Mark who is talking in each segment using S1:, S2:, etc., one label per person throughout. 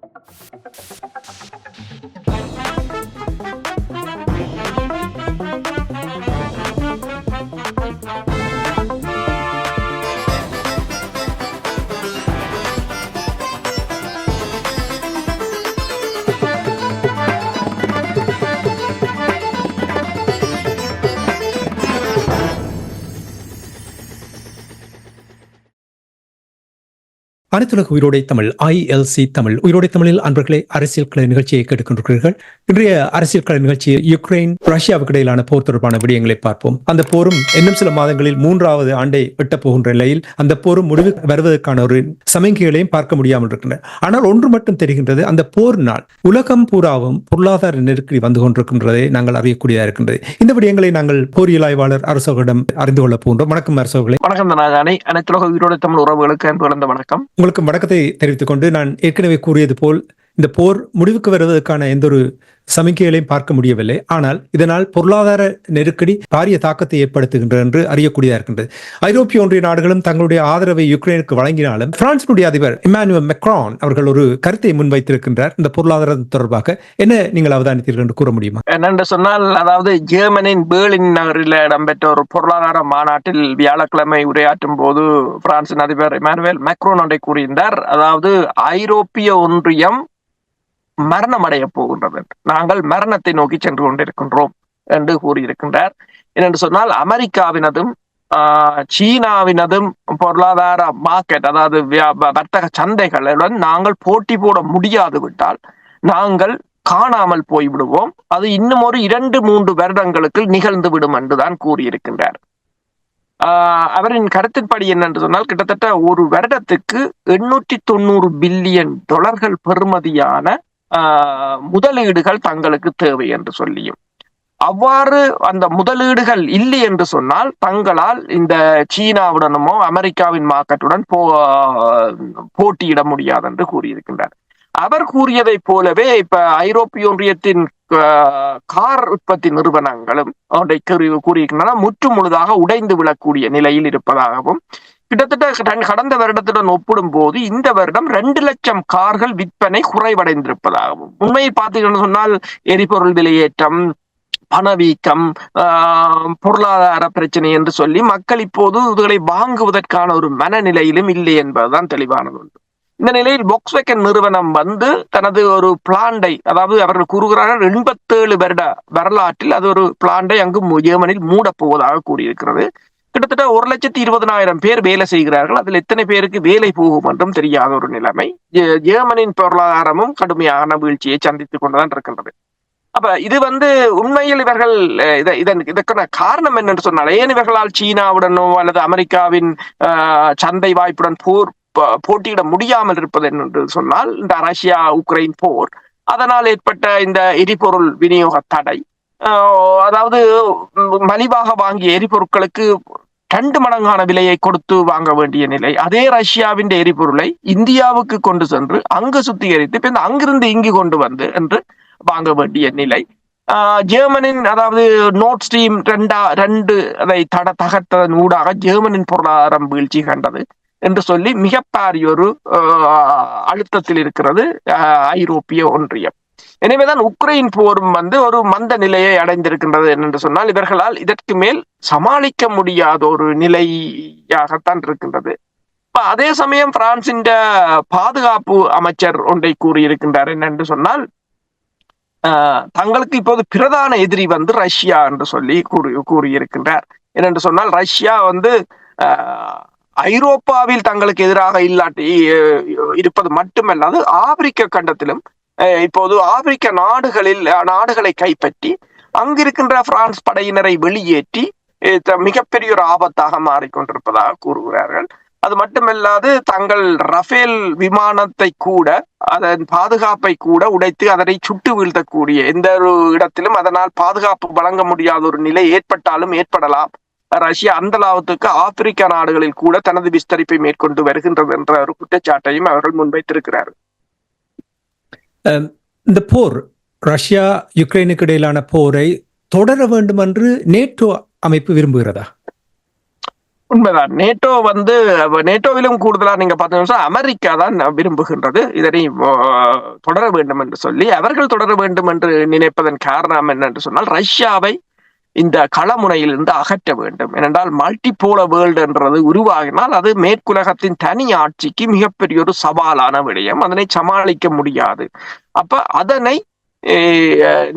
S1: Thank you. அனைத்துலக உயிரோடை Tamil ILC Tamil. உயிரோடை தமிழில் அன்பர்களே அரசியல் கலை நிகழ்ச்சியை கேட்டுக்கொண்டிருக்கிறீர்கள். இன்றைய அரசியல் கலை நிகழ்ச்சி யுக்ரைன் ரஷ்யாவுக்கு இடையிலான போர் தொடர்பான விடயங்களை பார்ப்போம். அந்த போரும் இன்னும் சில மாதங்களில் மூன்றாவது ஆண்டை எட்டப் போகின்ற நிலையில் அந்த போரும் முடிவு வருவதற்கான ஒரு சமிகைகளையும் பார்க்க முடியாமல் இருக்கின்றன. ஆனால் ஒன்று மட்டும் தெரிகின்றது அந்த போரினால் உலகம் பூராவும் பொருளாதார நெருக்கடி வந்து கொண்டிருக்கின்றதை நாங்கள் அறியக்கூடியதாக இருக்கின்றது. இந்த விடயங்களை நாங்கள் போரியல் ஆய்வாளர் அரசோகளிடம் அறிந்து கொள்ளப் போகின்றோம். வணக்கம் அரசோகளே
S2: வணக்கம் அனைத்துலக உயிரோட தமிழ் உறவுகளுக்கு வணக்கம்.
S1: அனைவருக்கும் வணக்கத்தை தெரிவித்துக் கொண்டு நான் ஏற்கனவே கூறியது போல் இந்த போர் முடிவுக்கு வருவதற்கான எந்த ஒரு சமிக்கைகளையும் பார்க்க முடியவில்லை. ஆனால் இதனால் பொருளாதார நெருக்கடி பாரிய தாக்கத்தை ஏற்படுத்துகின்றது என்று அறியக்கூடியதாக இருக்கின்றது. ஐரோப்பிய ஒன்றிய நாடுகளும் தங்களுடைய ஆதரவை யுக்ரைனுக்கு வழங்கினாலும் பிரான்சினுடைய அதிபர் இமானுவல் மெக்ரான் அவர்கள் ஒரு கருத்தை முன்வைத்திருக்கின்றார். இந்த பொருளாதாரம் தொடர்பாக என்ன நீங்கள் அவதானித்தீர்கள் என்று கூற முடியுமா?
S2: என்னென்று சொன்னால் அதாவது ஜெர்மனின் பேர்லின் நகரில் இடம்பெற்ற ஒரு பொருளாதார மாநாட்டில் வியாழக்கிழமை உரையாற்றும் போது பிரான்சின் அதிபர் இமானுவேல் மேக்ரோன் ஒன்றை கூறியிருந்தார். அதாவது ஐரோப்பிய ஒன்றியம் மரணம் அடைய போகின்றது நாங்கள் மரணத்தை நோக்கி சென்று கொண்டிருக்கின்றோம் என்று கூறியிருக்கின்றார். என்னென்று சொன்னால் அமெரிக்காவினதும் ஆஹ், சீனாவினதும் பொருளாதார மார்க்கெட் அதாவது வர்த்தக சந்தைகளுடன் நாங்கள் போட்டி போட முடியாது விட்டால் நாங்கள் காணாமல் போய்விடுவோம். அது இன்னும் ஒரு இரண்டு மூன்று வருடங்களுக்கு நிகழ்ந்து விடும் என்றுதான் கூறியிருக்கின்றார். ஆஹ் அவரின் கருத்தின்படி என்னென்று சொன்னால் கிட்டத்தட்ட ஒரு வருடத்துக்கு எண்ணூற்றி தொண்ணூறு பில்லியன் டொலர்கள் பெறுமதியான முதலீடுகள் தங்களுக்கு தேவை என்று சொல்லியும். அவ்வாறு அந்த முதலீடுகள் இல்லை என்று சொன்னால் தங்களால் இந்த சீனாவுடனுமோ அமெரிக்காவின் மார்க்கெட்டுடன் போ போட்டியிட முடியாது என்று கூறியிருக்கின்றார். அவர் கூறியதைப் போலவே இப்ப ஐரோப்பிய ஒன்றியத்தின் ஆஹ், கார் உற்பத்தி நிறுவனங்களும் ஒன்றை கூறியிருக்கின்றன முற்று முழுதாக உடைந்து விழக்கூடிய நிலையில் இருப்பதாகவும் கிட்டத்தட்ட கடந்த வருடத்துடன் ஒப்பிடும் போது இந்த வருடம் ரெண்டு லட்சம் கார்கள் விற்பனை குறைவடைந்திருப்பதாகவும். உண்மையில் பார்த்தீங்கன்னு சொன்னால் எரிபொருள் விலையேற்றம் பணவீக்கம் ஆஹ், பொருளாதார பிரச்சனை என்று சொல்லி மக்கள் இப்போது இதுகளை வாங்குவதற்கான ஒரு மனநிலையிலும் இல்லை என்பதுதான் தெளிவானது ஒன்று இந்த நிலையில் பொக்ஸ்வெக்கன் நிறுவனம் வந்து தனது ஒரு பிளாண்டை அதாவது அவர்கள் கூறுகிறார்கள் எண்பத்தேழு வருட வரலாற்றில் அது ஒரு பிளாண்டை அங்கு ஜெர்மனியில் மூடப்போவதாக கூறியிருக்கிறது. கிட்டத்தட்ட ஒரு லட்சத்தி இருபதனாயிரம் பேர் வேலை செய்கிறார்கள். அதில் எத்தனை பேருக்கு வேலை போகும் என்றும் தெரியாத ஒரு நிலைமை. ஜெர்மனின் ஜெர்மனியின் பொருளாதாரமும் கடுமையான வீழ்ச்சியை சந்தித்துக் கொண்டுதான் இருக்கின்றது. அப்ப இது வந்து உண்மையில் இவர்கள் இதன் இதற்கான காரணம் என்னென்று சொன்னால் ஏன் இவர்களால் சீனாவுடனோ அல்லது அமெரிக்காவின் ஆஹ், சந்தை வாய்ப்புடன் போர் போட்டியிட முடியாமல் இருப்பது என்று சொன்னால் இந்த ரஷ்யா உக்ரைன் போர் அதனால் ஏற்பட்ட இந்த எரிபொருள் விநியோக தடை அதாவது மலிவாக வாங்கிய எரிபொருட்களுக்கு ரெண்டு மடங்கான விலையை கொடுத்து வாங்க வேண்டிய நிலை. அதே ரஷ்யாவின் எரிபொருளை இந்தியாவுக்கு கொண்டு சென்று அங்கு சுத்திகரித்து பின் அங்கிருந்து இங்கு கொண்டு வந்து என்று வாங்க வேண்டிய நிலை. ஆஹ் ஜெர்மனின் அதாவது நோட் ஸ்ட்ரீம் ரெண்டா ரெண்டு அதை தட தகர்த்ததன் ஊடாக ஜெர்மனின் பொருளாதாரம் வீழ்ச்சி கண்டது என்று சொல்லி மிகப்பாரிய ஒரு அழுத்தத்தில் இருக்கிறது ஐரோப்பிய ஒன்றியம். எனவேதான் உக்ரைன் போரும் வந்து ஒரு மந்த நிலையை அடைந்திருக்கின்றது என்று சொன்னால் இவர்களால் இதற்கு மேல் சமாளிக்க முடியாத ஒரு நிலையாகத்தான் இருக்கின்றது. இப்ப அதே சமயம் பிரான்சின் பாதுகாப்பு அமைச்சர் ஒன்றை கூறியிருக்கின்றார் என்னென்று சொன்னால் ஆஹ், தங்களுக்கு இப்போது பிரதான எதிரி வந்து ரஷ்யா என்று சொல்லி கூறி கூறியிருக்கின்றார். என்னென்று சொன்னால் ரஷ்யா வந்து ஆஹ், ஐரோப்பாவில் தங்களுக்கு எதிராக இல்லாட்டி இருப்பது மட்டுமல்லாது ஆப்பிரிக்க கண்டத்திலும் இப்போது ஆப்பிரிக்க நாடுகளில் நாடுகளை கைப்பற்றி அங்கிருக்கின்ற பிரான்ஸ் படையினரை வெளியேற்றி மிகப்பெரிய ஒரு ஆபத்தாக மாறிக்கொண்டிருப்பதாக கூறுகிறார்கள். அது மட்டுமல்லாது தங்கள் ரஃபேல் விமானத்தை கூட அதன் பாதுகாப்பை கூட உடைத்து அதனை சுட்டு வீழ்த்தக்கூடிய எந்த ஒரு இடத்திலும் அதனால் பாதுகாப்பு வழங்க முடியாத ஒரு நிலை ஏற்பட்டாலும் ஏற்படலாம். ரஷ்யா அந்த லாபத்துக்கு ஆப்பிரிக்க நாடுகளில் கூட தனது விஸ்தரிப்பை மேற்கொண்டு வருகின்றது என்ற ஒரு குற்றச்சாட்டையும் அவர்கள் முன்வைத்திருக்கிறார்கள்.
S1: இந்த போர் ரஷ்யா யுக்ரைனுக்கு இடையிலான போரை தொடர வேண்டும் என்று நேட்டோ அமைப்பு விரும்புகிறதா?
S2: உண்மைதான். நேட்டோ வந்து நேட்டோவிலும் கூடுதலா நீங்க பார்த்தீங்கன்னா அமெரிக்கா தான் விரும்புகின்றது. இதனை தொடர வேண்டும் என்று சொல்லி அவர்கள் தொடர வேண்டும் என்று நினைப்பதன் காரணம் என்னென்று சொன்னால் ரஷ்யாவை இந்த களமுனையிலிருந்து அகற்ற வேண்டும். ஏனென்றால் மல்டிபோல வேர்ல்டு என்றது உருவாகினால் அது மேற்குலகத்தின் தனி ஆட்சிக்கு மிகப்பெரிய ஒரு சவாலான விடயம். அதனை சமாளிக்க முடியாது. அப்ப அதனை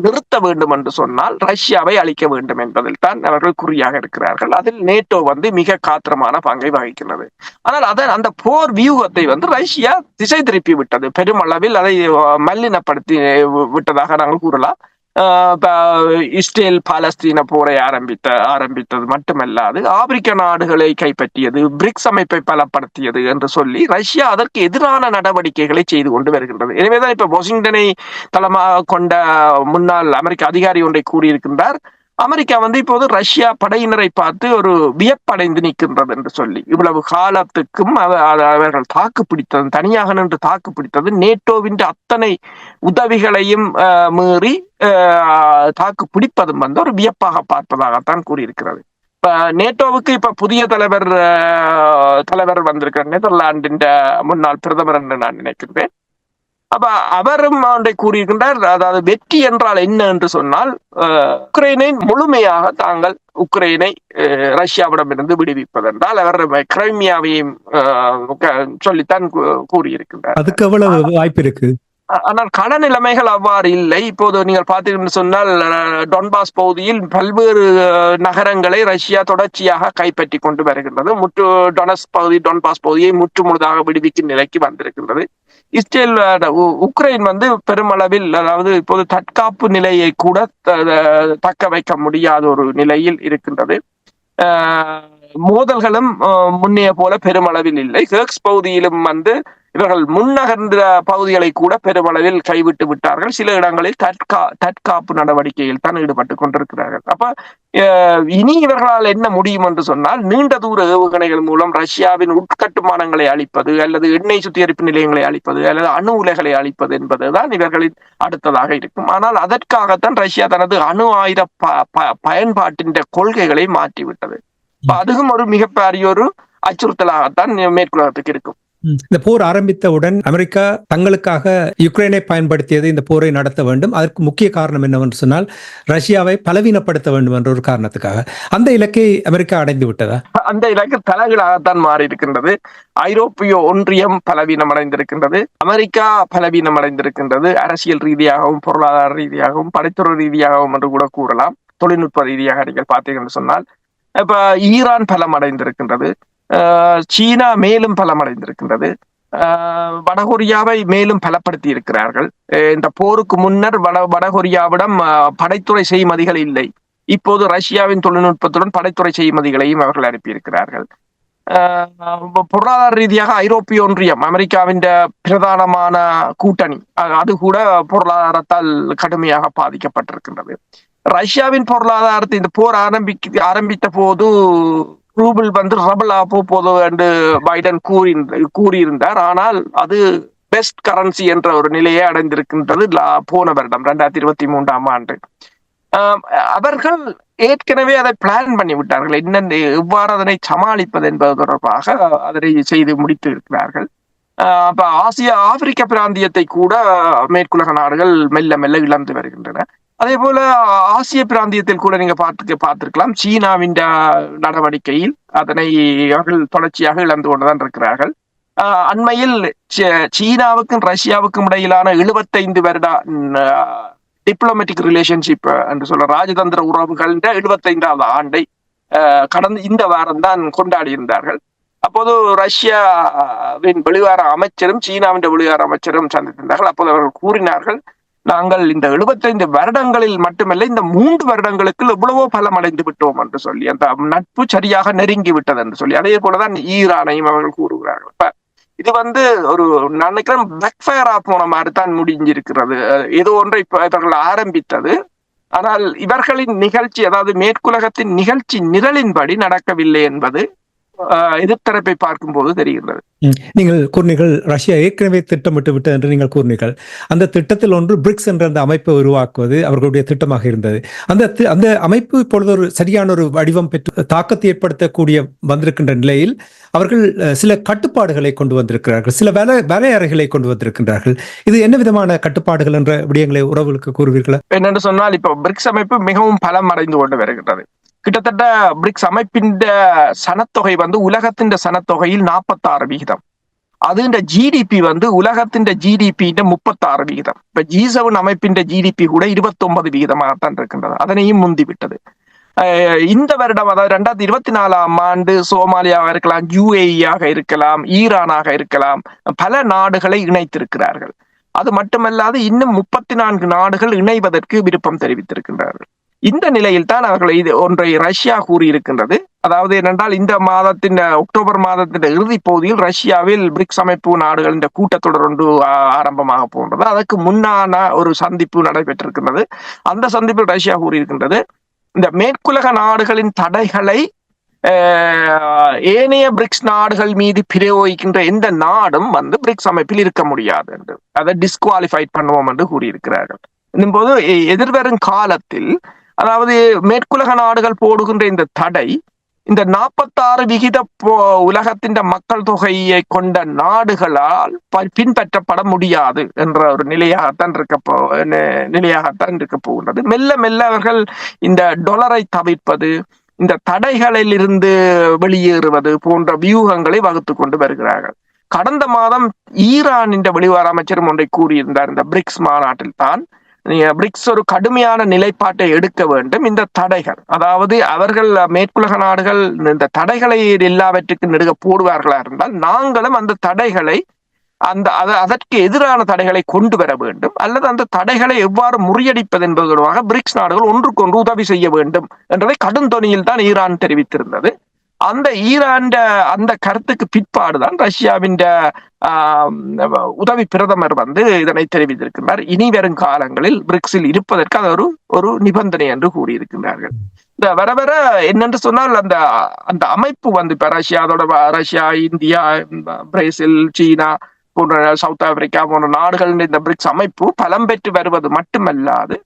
S2: நிறுத்த வேண்டும் என்று சொன்னால் ரஷ்யாவை அழிக்க வேண்டும் என்பதில் தான் அவர்கள் குறியாக இருக்கிறார்கள். அதில் நேட்டோ வந்து மிக காத்திரமான பங்கை வகிக்கிறது. ஆனால் அதன் அந்த போர் வியூகத்தை வந்து ரஷ்யா திசை திருப்பி விட்டது. பெருமளவில் அதை மல்லினப்படுத்தி விட்டதாக நாங்கள் கூறலாம். இஸ்ரேல் பாலஸ்தீன போரை ஆரம்பித்த ஆரம்பித்தது மட்டுமல்லாது ஆப்பிரிக்க நாடுகளை கைப்பற்றியது பிரிக்ஸ் அமைப்பை பலப்படுத்தியது என்று சொல்லி ரஷ்யா அதற்கு எதிரான நடவடிக்கைகளை செய்து கொண்டு வருகின்றது. எனவேதான் இப்ப வாஷிங்டனை தளமாக கொண்ட முன்னாள் அமெரிக்க அதிகாரி ஒன்றை கூறியிருக்கின்றார். அமெரிக்கா வந்து இப்போது ரஷ்யா படையினரை பார்த்து ஒரு வியப்படைந்து நிற்கின்றது என்று சொல்லி இவ்வளவு காலத்துக்கும் அவ- அவர்கள் தாக்கு பிடித்தது தனியாக நின்று தாக்கு பிடித்தது நேட்டோவின் அத்தனை உதவிகளையும் அஹ், மீறி தாக்கு பிடிப்பதும் வந்து ஒரு வியப்பாக பார்ப்பதாகத்தான் கூறியிருக்கிறது. இப்ப நேட்டோவுக்கு இப்ப புதிய தலைவர் தலைவர் வந்திருக்கிறார் நெதர்லாண்டின் முன்னாள் பிரதமர் என்று நான் நினைக்கின்றேன். அப்ப அவரும் ஒன்றை கூறியிருக்கின்றார் அதாவது வெற்றி என்றால் என்ன என்று சொன்னால் உக்ரைனை முழுமையாக தாங்கள் உக்ரைனை ரஷ்யாவிடமிருந்து விடுவிப்பதென்றால் அவர் கிரைமியாவையும் சொல்லித்தான் கூறியிருக்கின்றார்.
S1: அதுக்கு எவ்வளவு வாய்ப்பு இருக்கு?
S2: ஆனால் கள நிலைமைகள் அவ்வாறு இல்லை. இப்போது நீங்கள் பார்த்தீங்கன்னு சொன்னால் டொன்பாஸ் பகுதியில் பல்வேறு நகரங்களை ரஷ்யா தொடர்ச்சியாக கைப்பற்றி கொண்டு வருகின்றது. முற்று டொனஸ் பகுதி டொன்பாஸ் பகுதியை முற்று முழுதாக விடுவிக்கும் நிலைக்கு வந்திருக்கின்றது. இஸ்ரேல் உக்ரைன் வந்து பெருமளவில் அதாவது இப்போது தற்காப்பு நிலையை கூட தக்க வைக்க முடியாத ஒரு நிலையில் இருக்கின்றது. மோதல்களும் முன்னைய போல பெருமளவில் இல்லை. ஹேக்ஸ் பகுதியிலும் வந்து இவர்கள் முன்னகர்ந்த பகுதிகளை கூட பெருமளவில் கைவிட்டு விட்டார்கள். சில இடங்களில் தற்கா தற்காப்பு நடவடிக்கையில் தான் ஈடுபட்டு கொண்டிருக்கிறார்கள். அப்ப இனி இவர்களால் என்ன முடியும் என்று சொன்னால் நீண்ட தூர ஏவுகணைகள் மூலம் ரஷ்யாவின் உட்கட்டுமானங்களை அழிப்பது அல்லது எண்ணெய் சுத்திகரிப்பு நிலையங்களை அழிப்பது அல்லது அணு உலைகளை அழிப்பது என்பதுதான் இவர்களின் அடுத்ததாக இருக்கும். ஆனால் அதற்காகத்தான் ரஷ்யா தனது அணு ஆயுத ப- பயன்பாட்டின் கொள்கைகளை மாற்றிவிட்டது. அதுவும் ஒரு மிகப்பெரிய ஒரு அச்சுறுத்தலாகத்தான் மேற்குலகத்துக்கு இருக்கும்.
S1: இந்த போர் ஆரம்பித்தவுடன் அமெரிக்கா தங்களுக்காக யுக்ரைனை பயன்படுத்தியது இந்த போரை நடத்த வேண்டும். அதற்கு முக்கிய காரணம் என்னவென்று சொன்னால் ரஷ்யாவை பலவீனப்படுத்த வேண்டும் என்ற ஒரு காரணத்துக்காக. அந்த இலக்கை அமெரிக்கா அடைந்து விட்டதா?
S2: அந்த இலக்கு தலைகளாகத்தான் மாறி இருக்கின்றது ஐரோப்பிய ஒன்றியம் பலவீனம் அடைந்திருக்கின்றது அமெரிக்கா பலவீனம் அடைந்திருக்கின்றது அரசியல் ரீதியாகவும் பொருளாதார ரீதியாகவும் படைத்துறை ரீதியாகவும் என்று கூட கூறலாம். தொழில்நுட்ப ரீதியாக நீங்கள் பார்த்தீங்கன்னு சொன்னால். இப்ப ஈரான் பலம் அடைந்திருக்கின்றது சீனா மேலும் பலமடைந்திருக்கின்றது. வடகொரியாவை மேலும் பலப்படுத்தி இருக்கிறார்கள் இந்த போருக்கு முன்னர் வட வடகொரியாவிடம் படைத்துறை செய்மதிகள் இல்லை. இப்போது ரஷ்யாவின் தொழில்நுட்பத்துடன் படைத்துறை செய்மதிகளையும் அவர்கள் அனுப்பியிருக்கிறார்கள். பொருளாதார ரீதியாக ஐரோப்பிய ஒன்றியம் அமெரிக்காவின் பிரதானமான கூட்டணி. அது கூட பொருளாதாரத்தால் கடுமையாக பாதிக்கப்பட்டிருக்கின்றது. ரஷ்யாவின் பொருளாதாரத்தை இந்த போர் ஆரம்பிக்க ஆரம்பித்த போது ரூபிள் வந்து ரபலா போது என்று பைடன் கூறி கூறியிருந்தார். ஆனால் அது பெஸ்ட் கரன்சி என்ற ஒரு நிலையை அடைந்திருக்கின்றது போன வருடம் ரெண்டாயிரத்தி இருபத்தி மூன்றாம் ஆண்டு. அவர்கள் ஏற்கனவே அதை பிளான் பண்ணி விட்டார்கள் என்னென்ன எவ்வாறு அதனை சமாளிப்பது என்பது தொடர்பாக அதனை செய்து முடித்து இருக்கிறார்கள். ஆஹ் அப்ப ஆசியா ஆப்பிரிக்க பிராந்தியத்தை கூட மேற்குலக நாடுகள் மெல்ல மெல்ல இழந்து வருகின்றன. அதே போல ஆசிய பிராந்தியத்தில் கூட நீங்க பார்த்து பார்த்திருக்கலாம். சீனாவின் நடவடிக்கையில் அதனை அவர்கள் தொடர்ச்சியாக இழந்து கொண்டுதான் இருக்கிறார்கள். ஆஹ் அண்மையில் சீனாவுக்கும் ரஷ்யாவுக்கும் இடையிலான எழுபத்தைந்து வருட டிப்ளமேட்டிக் ரிலேஷன்ஷிப் என்று சொல்ல ராஜதந்திர உறவுகள் எழுபத்தைந்தாவது ஆண்டை ஆஹ் கடந்த இந்த வாரம் தான் கொண்டாடி இருந்தார்கள். அப்போது ரஷ்யாவின் வெளிவார அமைச்சரும் சீனாவின் வெளிவார அமைச்சரும் சந்தித்திருந்தார்கள். அப்போது அவர்கள் கூறினார்கள் நாங்கள் இந்த 75 வருடங்களில் மட்டுமல்ல இந்த மூன்று வருடங்களுக்கு எவ்வளவோ பலம் அடைந்து விட்டோம் என்று சொல்லி அந்த நட்பு சரியாக நெருங்கி விட்டது என்று சொல்லி அதே போலதான் ஈரானையும் அவர்கள் கூறுகிறார்கள். இப்ப இது வந்து ஒரு நான் நினைக்கிறேன் பேக்ஃபயரா போன மாதிரி தான் முடிஞ்சிருக்கிறது. ஏதோ ஒன்றை இப்ப இவர்கள் ஆரம்பித்தது. ஆனால் இவர்களின் நிகழ்ச்சி அதாவது மேற்குலகத்தின் நிகழ்ச்சி நிரலின்படி நடக்கவில்லை என்பது எதிர்த்தரப்பை பார்க்கும்போது தெரிகிறது
S1: ம். நீங்கள் கூறினீர்கள் ரஷ்யா ஏற்கனவே திட்டமிட்டு விட்டது என்று நீங்கள் கூறினீர்கள் அந்த திட்டத்தில் ஒன்று பிரிக்ஸ் என்ற அந்த அமைப்பை உருவாக்குவது அவர்களுடைய திட்டமாக இருந்தது. அந்த அந்த அமைப்பு இப்பொழுது ஒரு சரியான ஒரு வடிவம் பெற்று தாக்கத்தை ஏற்படுத்தக்கூடிய வந்திருக்கின்ற நிலையில் அவர்கள் சில கட்டுப்பாடுகளை கொண்டு வந்திருக்கிறார்கள். சில வேலை வரையறைகளை கொண்டு வந்திருக்கின்றார்கள். இது என்ன விதமான கட்டுப்பாடுகள் என்ற விடயங்களை உறவுகளுக்கு கூறுவீர்களா?
S2: என்னென்று சொன்னால் இப்போ பிரிக்ஸ் அமைப்பு மிகவும் பலம் அடைந்து கொண்டு வருகின்றது. கிட்டத்தட்ட பிரிக்ஸ் அமைப்பின் சனத்தொகை வந்து உலகத்தின் சனத்தொகையில் நாற்பத்தாறு விகிதம் അതിന്റെ ജി ഡി പി വന്ന് ഉലകത്തിന്റെ ജി ഡി പിന്റെ മുപ്പത്താറ് വിഹിതം ഇപ്പൊ ജി സെവൻ அமைப்பின் ஜிடிபி கூட இருபத்தி ஒன்பது விகிதமாகத்தான் இருக்கின்றது அதனையும் முந்தி விட்டது அஹ் இந்த வருடம் அதாவது ரெண்டாயிரத்தி இருபத்தி நாலாம் ஆண்டு சோமாலியாவாக இருக்கலாம் யுஏஇயாக இருக்கலாம் ஈரானாக இருக்கலாம் பல நாடுகளை இணைத்திருக்கிறார்கள் அது மட்டுமல்லாது இன்னும் முப்பத்தி நான்கு நாடுகள் இணைவதற்கு விருப்பம் தெரிவித்திருக்கின்றார்கள் இந்த நிலையில் தான் அவர்கள் இது ஒன்றை ரஷ்யா கூறியிருக்கின்றது. அதாவது என்னென்றால் இந்த மாதத்தின் அக்டோபர் மாதத்தின் இறுதி பகுதியில் ரஷ்யாவில் பிரிக்ஸ் அமைப்பு நாடுகளின் கூட்டத்தொடர் ஒன்று ஆரம்பமாக போன்றது. அதற்கு முன்னான ஒரு சந்திப்பு நடைபெற்றிருக்கின்றது. அந்த சந்திப்பில் ரஷ்யா கூறியிருக்கின்றது இந்த மேற்குலக நாடுகளின் தடைகளை ஏனைய பிரிக்ஸ் நாடுகள் மீது பிரயோகிக்கின்ற எந்த நாடும் வந்து பிரிக்ஸ் அமைப்பில் இருக்க முடியாது என்று அதை டிஸ்குவாலிஃபைட் பண்ணுவோம் என்று கூறியிருக்கிறார்கள். போது எதிர்வரும் காலத்தில் அதாவது மேற்குலக நாடுகள் போடுகின்ற இந்த தடை இந்த நாற்பத்தாறு விகித போ- உலகத்தின் மக்கள் தொகையை கொண்ட நாடுகளால் பின்பற்றப்பட முடியாது என்ற ஒரு நிலையாகத்தான் இருக்க போ நிலையாகத்தான் இருக்க போகின்றது. மெல்ல மெல்ல அவர்கள் இந்த டொலரை தவிர்ப்பது இந்த தடைகளில் இருந்து வெளியேறுவது போன்ற வியூகங்களை வகுத்து கொண்டு வருகிறார்கள். கடந்த மாதம் ஈரானின் வெளிவார அமைச்சரும் ஒன்றை கூறியிருந்தார் இந்த பிரிக்ஸ் மாநாட்டில் தான் பிரிக்ஸ் ஒரு கடுமையான நிலைப்பாட்டை எடுக்க வேண்டும். இந்த தடைகள் அதாவது அவர்கள் மேற்குலக நாடுகள் இந்த தடைகளை எல்லாவற்றுக்கும் நெடுக போடுவார்களா இருந்தால் நாங்களும் அந்த தடைகளை அந்த அதற்கு எதிரான தடைகளை கொண்டு வர வேண்டும். அல்லது அந்த தடைகளை எவ்வாறு முறியடிப்பது என்பது தொடர்பாக பிரிக்ஸ் நாடுகள் ஒன்றுக்கொன்று உதவி செய்ய வேண்டும். என்றதை கடும் தொனியில் தான் ஈரான் தெரிவித்திருந்தது. அந்த ஈரான் அந்த கருத்துக்கு பிற்பாடுதான் ரஷ்யாவின் உதவி பிரதமர் வந்து இதனை தெரிவித்திருக்கின்றார். இனி வரும் காலங்களில் பிரிக்ஸில் இருப்பதற்கு அது ஒரு ஒரு நிபந்தனை என்று கூறியிருக்கின்றார்கள். இந்த வர வர என்னென்று சொன்னால் அந்த அந்த அமைப்பு வந்து இப்ப ரஷ்யா அதோட வ- ரஷ்யா இந்தியா பிரேசில் சீனா போன்ற சவுத் ஆப்பிரிக்கா போன்ற நாடுகள் இந்த பிரிக்ஸ் அமைப்பு பலம் பெற்று வருவது மட்டுமல்லாது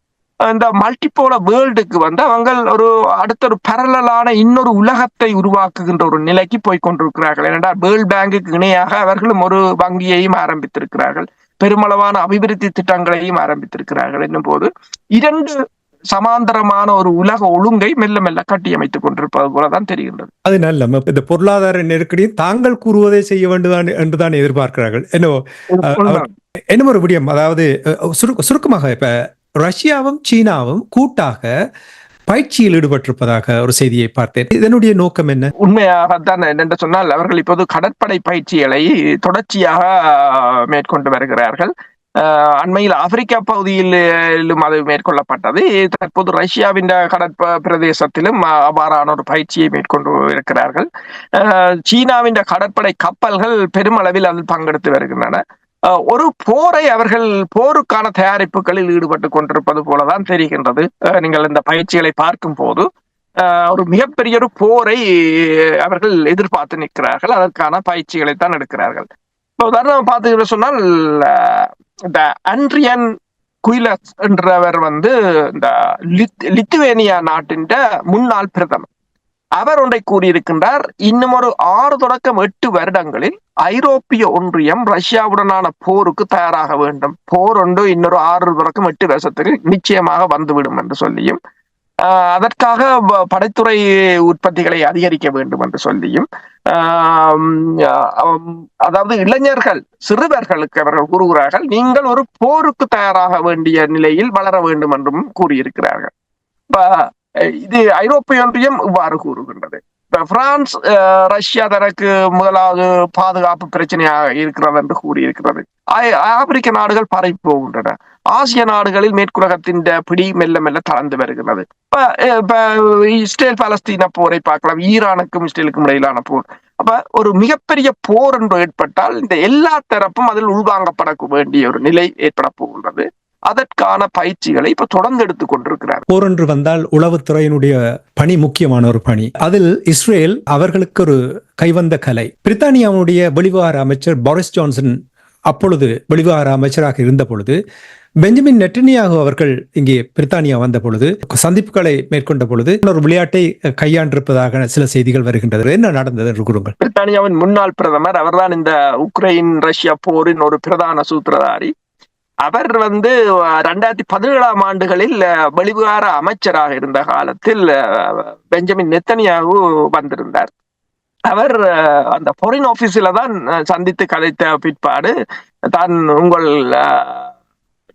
S2: இந்த மல்டிபோல வேர்ல்டுக்கு வந்து அவங்க ஒரு அடுத்த ஒரு பரலலான இன்னொரு உலகத்தை உருவாக்குகின்ற ஒரு நிலைக்கு போய் கொண்டிருக்கிறார்கள். ஏனென்றால் வேர்ல்ட் பேங்குக்கு இணையாக அவர்களும் ஒரு வங்கியையும் ஆரம்பித்திருக்கிறார்கள். பெருமளவான அபிவிருத்தி திட்டங்களையும் ஆரம்பித்திருக்கிறார்கள் என்னும் போது இரண்டு சமாந்தரமான ஒரு உலக ஒழுங்கை மெல்ல மெல்ல கட்டியமைத்துக் கொண்டிருப்பது போலதான் தெரிகின்றது.
S1: அதனால் நம்ம இந்த பொருளாதார நெருக்கடியை தாங்கள் கூறுவதை செய்ய வேண்டும் என்றுதான் எதிர்பார்க்கிறார்கள். என்னவோ அவர்- இன்னும் ஒரு விடயம் அதாவது சுருக்கமாக இப்ப ரஷ்யாவும் சீனாவும் கூட்டாக பயிற்சியில் ஈடுபட்டிருப்பதாக ஒரு செய்தியை பார்த்தேன். இதனுடைய நோக்கம் என்ன?
S2: உண்மையாகத்தான் என்னென்று சொன்னால் அவர்கள் இப்போது கடற்படை பயிற்சிகளை தொடர்ச்சியாக மேற்கொண்டு வருகிறார்கள். ஆஹ், அண்மையில் ஆப்பிரிக்கா பகுதியிலும் அது மேற்கொள்ளப்பட்டது. தற்போது ரஷ்யாவின் கடற்ப பிரதேசத்திலும் அவ்வாறான ஒரு பயிற்சியை மேற்கொண்டு இருக்கிறார்கள். ஆஹ், சீனாவின் கடற்படை கப்பல்கள் பெருமளவில் அதில் பங்கெடுத்து வருகின்றன. ஒரு போரை அவர்கள் போருக்கான தயாரிப்புகளில் ஈடுபட்டு கொண்டிருப்பது போலதான் தெரிகின்றது. நீங்கள் இந்த பயிற்சிகளை பார்க்கும் போது ஆஹ் ஒரு மிகப்பெரிய ஒரு போரை அவர்கள் எதிர்பார்த்து நிற்கிறார்கள். அதற்கான பயிற்சிகளை தான் எடுக்கிறார்கள். இப்போ உதாரணம் பார்த்தீங்கன்னு சொன்னால் இந்த அன்ரியன் குயிலஸ் என்றவர் வந்து இந்த லித் லித்துவேனியா நாட்டின் முன்னாள் பிரதமர். அவர் ஒன்றை கூறியிருக்கின்றார் இன்னும் ஒரு ஆறு தொடக்கம் எட்டு வருடங்களில் ஐரோப்பிய ஒன்றியம் ரஷ்யாவுடனான போருக்கு தயாராக வேண்டும். போர் ஒன்று இன்னொரு ஆறு தொடக்கம் எட்டு வருஷத்துக்கு நிச்சயமாக வந்துவிடும் என்று சொல்லியும் ஆஹ் அதற்காக படைத்துறை உற்பத்திகளை அதிகரிக்க வேண்டும் என்று சொல்லியும் அதாவது இளைஞர்கள் சிறுவர்களுக்கு அவர்கள் கூறுகிறார்கள் நீங்கள் ஒரு போருக்கு தயாராக வேண்டிய நிலையில் வளர வேண்டும் என்றும் கூறியிருக்கிறார்கள். இது ஐரோப்பிய ஒன்றியம் இவ்வாறு கூறுகின்றது இப்ப பிரான்ஸ் அஹ், ரஷ்யா தனக்கு முதலாவது பாதுகாப்பு பிரச்சனையாக இருக்கிறது என்று கூறியிருக்கிறது ஆப்பிரிக்க நாடுகள் பரவி போகின்றன ஆசிய நாடுகளில் மேற்குலகத்தின் பிடி மெல்ல மெல்ல தளர்ந்து வருகிறது இப்ப இப்ப இஸ்ரேல் பாலஸ்தீன போரை பார்க்கலாம் ஈரானுக்கும் இஸ்ரேலுக்கும் இடையிலான போர் அப்ப ஒரு மிகப்பெரிய போர் என்று ஏற்பட்டால் இந்த எல்லா தரப்பும் அதில் உள்வாங்கப்பட வேண்டிய ஒரு நிலை ஏற்பட போகின்றது அதற்கான பயிற்சிகளை இப்ப தொடர்ந்து எடுத்துக் கொண்டிருக்கிறார்.
S1: போர் என்று வந்தால் உளவுத்துறையினுடைய பணி முக்கியமான ஒரு பணி. அதில் இஸ்ரேல் அவர்களுக்கு ஒரு கைவந்த கலை. பிரித்தானியாவுடைய வெளிவிவகார அமைச்சர் பாரிஸ் ஜான்சன் அப்பொழுது வெளிவிவகார அமைச்சராக இருந்த பொழுது பெஞ்சமின் நெட்டனியாகு அவர்கள் இங்கே பிரித்தானியா வந்த பொழுது சந்திப்புகளை மேற்கொண்ட பொழுது ஒரு விளையாட்டை கையாண்டிருப்பதாக சில செய்திகள் வருகின்றது. என்ன நடந்தது என்று கூறுங்கள்.
S2: பிரித்தானியாவின் முன்னாள் பிரதமர் அவர்தான் இந்த உக்ரைன் ரஷ்யா போரின் ஒரு பிரதான சூத்திரதாரி. அவர் வந்து ரெண்டாயிரத்தி பதினேழாம் ஆண்டுகளில் அஹ், வெளிவிவகார அமைச்சராக இருந்த காலத்தில் பெஞ்சமின் நெத்தனியாகு வந்திருந்தார். அவர் அந்த ஃபாரின் ஆபீஸில் தான் சந்தித்து கதைத்த பிற்பாடு தான் உங்கள்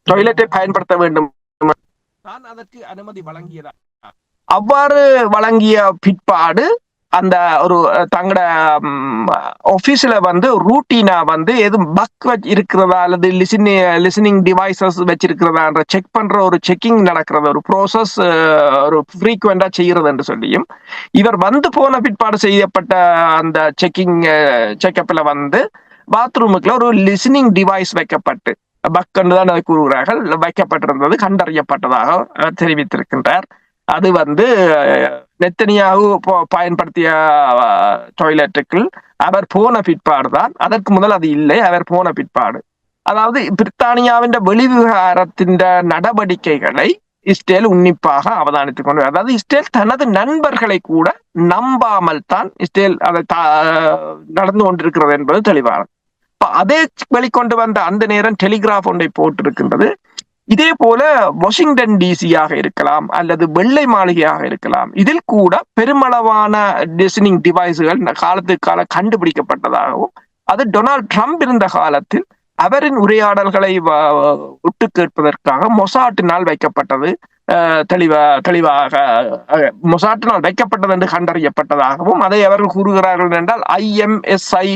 S2: டாய்லெட்டை பயன்படுத்த வேண்டும். நான் அதற்கு அனுமதி வழங்கியதா? அவ்வாறு வழங்கிய பிற்பாடு அந்த ஒரு தங்களோட ஆபீஸ்ல வந்து ரூட்டீனா வந்து எதுவும் பக் இருக்கிறதா அல்லது லிசனி லிசனிங் டிவைசஸ் வச்சிருக்கிறதான்ற செக் பண்ற ஒரு செக்கிங் நடக்கிறது ஒரு ப்ரோசஸ் ஒரு ஃப்ரீக்வெண்டா செய்யறது என்று சொல்லியும் இவர் வந்து போன பிற்பாடு செய்யப்பட்ட அந்த செக்கிங் செக்கப்ல வந்து பாத்ரூமுக்குள்ள ஒரு லிசனிங் டிவைஸ் வைக்கப்பட்டு பக் என்று தான் கூறுகிறார்கள் வைக்கப்பட்டிருந்தது கண்டறியப்பட்டதாக தெரிவித்திருக்கின்றார். அது வந்து நெத்தனியாகு பயன்படுத்திய டாய்லெட்டுக்குள் அவர் போன பிற்பாடு தான். அதற்கு முதல் அது இல்லை அவர் போன பிற்பாடு. அதாவது பிரித்தானியாவின் வெளிவிவகாரத்தின் நடவடிக்கைகளை இஸ்ரேல் உன்னிப்பாக அவதானித்துக் கொண்டு அதாவது இஸ்ரேல் தனது நண்பர்களை கூட நம்பாமல் தான் இஸ்ரேல் அதை தா- நடந்து கொண்டிருக்கிறது என்பது தெளிவானது. அதே வெளிக்கொண்டு வந்த அந்த நேரம் டெலிகிராஃப் ஒன்றை போட்டிருக்கின்றது. இதே போல வாஷிங்டன் டிசியாக இருக்கலாம் அல்லது வெள்ளை மாளிகையாக இருக்கலாம். இதில் கூட பெருமளவான டிசனிங் டிவைஸுகள் காலத்துக்கு காலம் கண்டுபிடிக்கப்பட்டதாகவும் அது டொனால்ட் ட்ரம்ப் இருந்த காலத்தில் அவரின் உரையாடல்களை வ- விட்டு கேட்பதற்காக மொசாட்டினால் வைக்கப்பட்டது தெளிவா தெளிவாக மொசாட்டினால் வைக்கப்பட்டது என்று கண்டறியப்பட்டதாகவும் அதை அவர்கள் கூறுகிறார்கள் என்றால் ஐஎம்எஸ்ஐ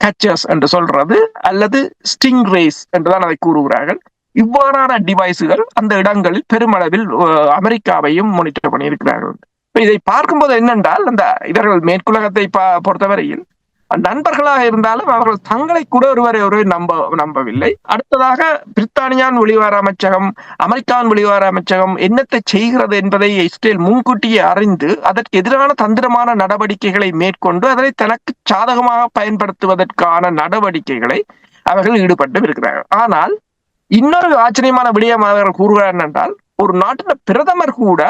S2: கச்சஸ் என்று சொல்றது அல்லது ஸ்டிங் ரேஸ் என்றுதான் அதை கூறுகிறார்கள். இவ்வாறான டிவைஸுகள் அந்த இடங்களில் பெருமளவில் அமெரிக்காவையும் மானிட்டர் பண்ணியிருக்கிறார்கள். இதை பார்க்கும்போது என்னென்றால் அந்த இவர்கள் மேற்குலகத்தை பா- பொறுத்தவரையில் நண்பர்களாக இருந்தாலும் அவர்கள் தங்களை கூட ஒருவரை ஒருவர் நம்ப நம்பவில்லை. அடுத்ததாக பிரித்தானியான் வெளிவார அமைச்சகம் அமெரிக்கான் வெளிவார அமைச்சகம் என்னத்தை செய்கிறது என்பதை இஸ்ரேல் முன்கூட்டியே அறிந்து அதற்கு எதிரான தந்திரமான நடவடிக்கைகளை மேற்கொண்டு அதனை தனக்கு சாதகமாக பயன்படுத்துவதற்கான நடவடிக்கைகளை அவர்கள் ஈடுபட்டு இருக்கிறார்கள் ஆனால் இன்னொரு ஆச்சரியமான விடயம் அவர்கள் கூறுகிறார் என்றால் ஒரு நாட்டின் பிரதமர் கூட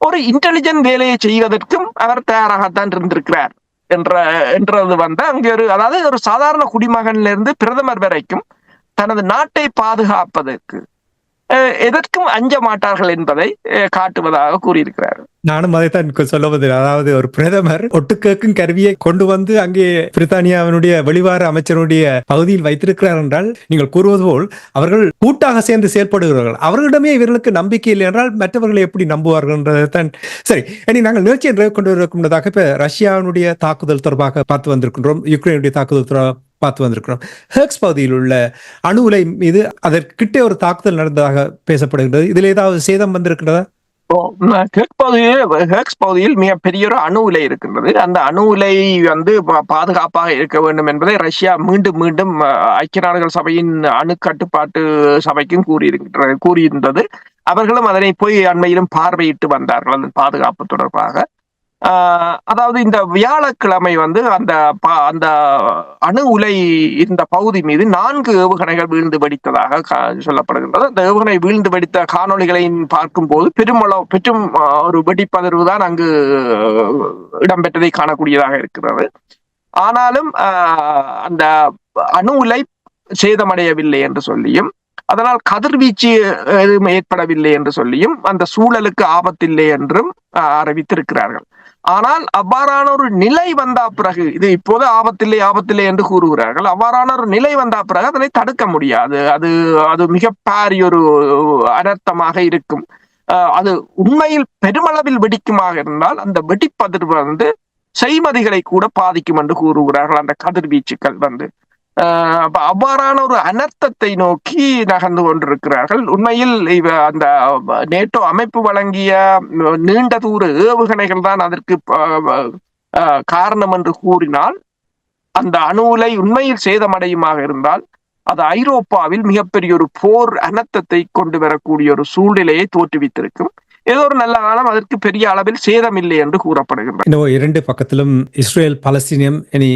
S2: ஒரு இன்டெலிஜென்ட் வேலையை செய்வதற்கும் அவர் தயாராகத்தான் இருந்திருக்கிறார் என்ற என்றது வந்து அங்கே ஒரு அதாவது ஒரு சாதாரண குடிமகன்ல இருந்து பிரதமர் வரைக்கும் தனது நாட்டை பாதுகாப்பதற்கு அஹ், எதற்கும் அஞ்ச மாட்டார்கள் என்பதை காட்டுவதாக கூறியிருக்கிறார்.
S1: நானும் அதைத்தான் சொல்ல வந்தேன். அதாவது ஒரு பிரதமர் ஒட்டுக்கேக்கும் கருவியை கொண்டு வந்து அங்கே பிரித்தானியாவினுடைய வெளிவார அமைச்சருடைய பகுதியில் வைத்திருக்கிறார் என்றால் நீங்கள் கூறுவது போல் அவர்கள் கூட்டாக சேர்ந்து செயல்படுகிறார்கள். அவர்களிடமே இவர்களுக்கு நம்பிக்கை இல்லை என்றால் மற்றவர்களை எப்படி நம்புவார்கள் என்றதான் சரி இனி நாங்கள் நிகழ்ச்சியை கொண்டு வரக்கூடியதாக இப்ப ரஷ்யாவினுடைய தாக்குதல் தொடர்பாக பார்த்து வந்திருக்கின்றோம். யுக்ரைனுடைய தாக்குதல் தொடர்பாக பார்த்து வந்திருக்கிறோம். ஹெர்க்ஸ் பகுதியில் உள்ள அணு உலை மீது அதற்கிட்டே ஒரு தாக்குதல் நடந்ததாக பேசப்படுகின்றது. இதில் ஏதாவது சேதம் வந்திருக்கிறதா?
S2: இப்போ பகுதியில் ஹெக்ஸ் பகுதியில் மிக பெரிய ஒரு அணு உலை இருக்கின்றது. அந்த அணு உலை வந்து பாதுகாப்பாக இருக்க வேண்டும் என்பதை ரஷ்யா மீண்டும் மீண்டும் ஐக்கிய நாடுகள் சபையின் அணு கட்டுப்பாட்டு சபைக்கும் கூறியிருக்கின்ற கூறியிருந்தது. அவர்களும் அதனை போய் அண்மையிலும் பார்வையிட்டு வந்தார்கள் அந்த பாதுகாப்பு தொடர்பாக. அதாவது இந்த வியாழக்கிழமை வந்து அந்த அந்த அணு உலை இந்த பகுதி மீது நான்கு ஏவுகணைகள் வீழ்ந்து வெடித்ததாக கா- சொல்லப்படுகின்றது. அந்த ஏவுகணை வீழ்ந்து வெடித்த காணொளிகளை பார்க்கும்போது பெருமளவு பெற்றும் ஒரு வெடிப்பதர்வு தான் அங்கு இடம்பெற்றதை காணக்கூடியதாக இருக்கிறது. ஆனாலும் அந்த அணு உலை சேதமடையவில்லை என்று சொல்லியும் அதனால் கதிர்வீச்சு எதுவும் ஏற்படவில்லை என்று சொல்லியும் அந்த சூழலுக்கு ஆபத்தில்லை என்றும் அறிவித்திருக்கிறார்கள். ஆனால் அவ்வாறான ஒரு நிலை வந்தா பிறகு இது இப்போது ஆபத்தில்லை ஆபத்தில்லை என்று கூறுகிறார்கள். அவ்வாறான ஒரு நிலை வந்தா பிறகு அதனை தடுக்க முடியாது. அது அது மிக பாரிய ஒரு அனர்த்தமாக இருக்கும். அஹ் அது உண்மையில் பெருமளவில் வெடிக்குமாக இருந்தால் அந்த வெடிப்பதிர்வு வந்து செய்மதிகளை கூட பாதிக்கும் என்று கூறுகிறார்கள் அந்த கதிர்வீச்சுக்கள் வந்து. அப்ப அவ்வாறான ஒரு அனர்த்தத்தை நோக்கி நகர்ந்து கொண்டிருக்கிறார்கள். உண்மையில் இவ அந்த நேட்டோ அமைப்பு வழங்கிய நீண்ட தூர ஏவுகணைகள் தான் அதற்கு காரணம் என்று கூறினால் அந்த அணு உலை உண்மையில் சேதமடையுமாக இருந்தால் அது ஐரோப்பாவில் மிகப்பெரிய ஒரு போர் அனர்த்தத்தை கொண்டு வரக்கூடிய ஒரு சூழ்நிலையை தோற்றுவித்திருக்கும். ஏதோ ஒரு நல்ல காலம் அதற்கு பெரிய அளவில் சேதம் இல்லை என்று கூறப்படுகின்றது.
S1: இரண்டு பக்கத்திலும் இஸ்ரேல் பலஸ்தீனியம் இனி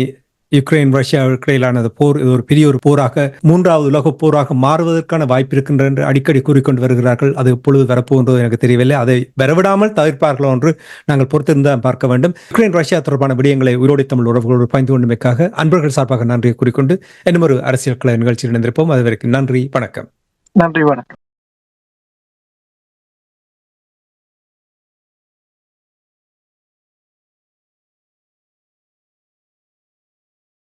S1: யுக்ரைன் ரஷ்யா இடையிலான போர் இது ஒரு பெரிய ஒரு போராக மூன்றாவது உலக போராக மாறுவதற்கான வாய்ப்பு இருக்கின்ற என்று அடிக்கடி கூறிக்கொண்டு வருகிறார்கள். அது எப்பொழுது வரப்போகின்றது எனக்கு தெரியவில்லை. அதை வரவிடாமல் தவிர்ப்பார்களோ என்று நாங்கள் பொறுத்திருந்தான் பார்க்க வேண்டும். யுக்ரைன் ரஷ்யா தொடர்பான விடயங்களை உயிரோடை தமிழ் உறவுகளோடு பயந்து கொண்டமைக்காக அன்பர்கள் சார்பாக நன்றியை கூறிக்கொண்டு இன்னும் ஒரு அரசியல் கலை நிகழ்ச்சியில் இணைந்திருப்போம். அதுவரைக்கும் நன்றி வணக்கம்.
S2: நன்றி வணக்கம்.